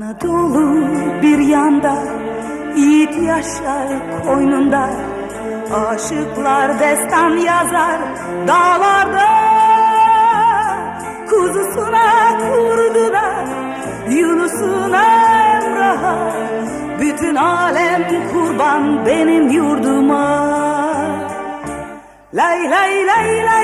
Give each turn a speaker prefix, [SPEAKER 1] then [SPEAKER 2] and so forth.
[SPEAKER 1] Anadolu bir yanda Yiğit yaşar koynunda. Aşıklar destan yazar dağlarda. Kuzusuna kurdu Yunus'una Emrah'a. Bütün alem kurban benim yurduma. Lay lay lay lay